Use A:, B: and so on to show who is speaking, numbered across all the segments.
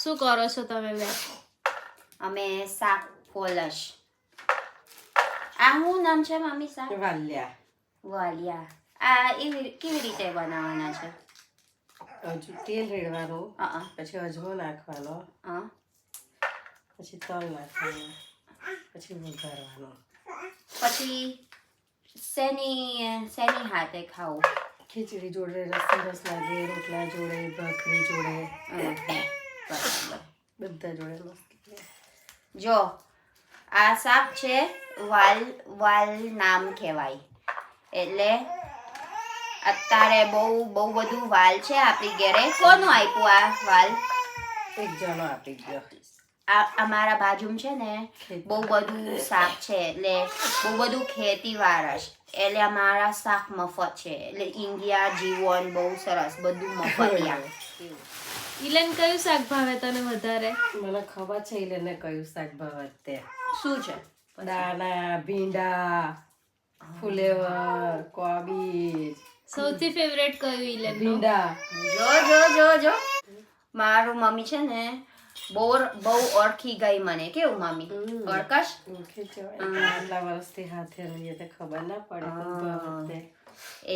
A: શું કરો છો તમે બે?
B: અમે શાક ફોલશ આ હું નામ છે મમ્મી શાક?
C: વાલિયા.
B: વાલિયા. આ એવી કેવી રીતે બનાવવાના છે?
C: હજુ તેલ રેડવાનું પછી અજમો નાખવાનો પછી તલ નાખવાનું પછી વઘારવાનો.
B: પછી શેની શેની હાથે ખાવું?
C: ખીચડી જોડે રસી રસ લાગે રોટલા જોડે ભાખરી જોડે બધા જોડે મસ્ત
B: જો આ શાક છે વાલ વાલ નામ કહેવાય. એટલે અત્યારે બહુ બહુ બધું વાલ છે આપણી ઘરે. કોનું આપ્યું આ વાલ?
C: એક જણો આપી ગયો.
B: આ અમારા બાજુમાં છે ને બહુ બધું શાક છે એટલે બહુ બધું ખેતી વારસ એટલે અમારા શાક મફત છે. એટલે ઇન્ડિયા જીવન બહુ સરસ. બધું મફતિયા
A: ઇલન કયું શાક ભાવે તને વધારે?
C: મને ખબર છે એને કયું શાક ભાવે તે.
B: શું છે?
C: દાણા ભીંડા ફુલેવર કોબીજ.
A: સૌથી ફેવરેટ કયું ઇલન
C: ભીંડા.
B: જો જો જો જો. મારું મમ્મી છે ને બહુ બહુ ઓળખી ગઈ મને. કેવું
C: મામી.
B: ઓળખશ.
C: આટલા વર્ષથી હાથે રહીએ તો ખબર ના પડે.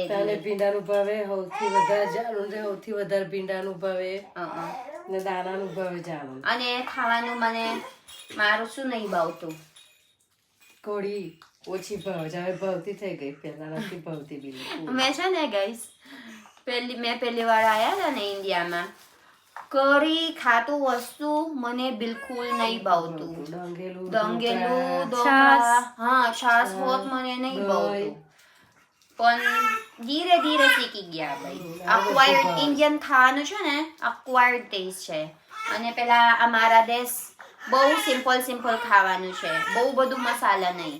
C: તને ભીંડાનું ભાવે સૌથી વધારે જાણું છે સૌથી વધારે ભીંડાનું ભાવે. ને દાણાનું ભાવે જાણું.
B: અને ખાવાનું મને મારું શું નહીં ભાવતું?
C: કોળી ઓછી ભાવ જાવે હવે ભાવતી થઈ ગઈ. પહેલા નથી ભાવતી બિલકુલ.
B: મેં છે ને ગઈશ પહેલી મેં પહેલી વાર આવ્યા હતા ને ઇન્ડિયામાં. કરી ખાતું વસ્તુ મને બિલકુલ નહીં ભાવતું. દંગેલું છાસ. હા છાસ હોત મને નહીં ભાવતું. પણ ધીરે ધીરે શીખી ગયા ભાઈ. અક્વાયર્ડ ઇન્ડિયન ખાવાનું છે ને અક્વાયર્ડ ટેસ્ટ છે. અને પેલા અમારા દેશ બહુ સિમ્પલ સિમ્પલ ખાવાનું છે. બહુ બધું મસાલા નહીં.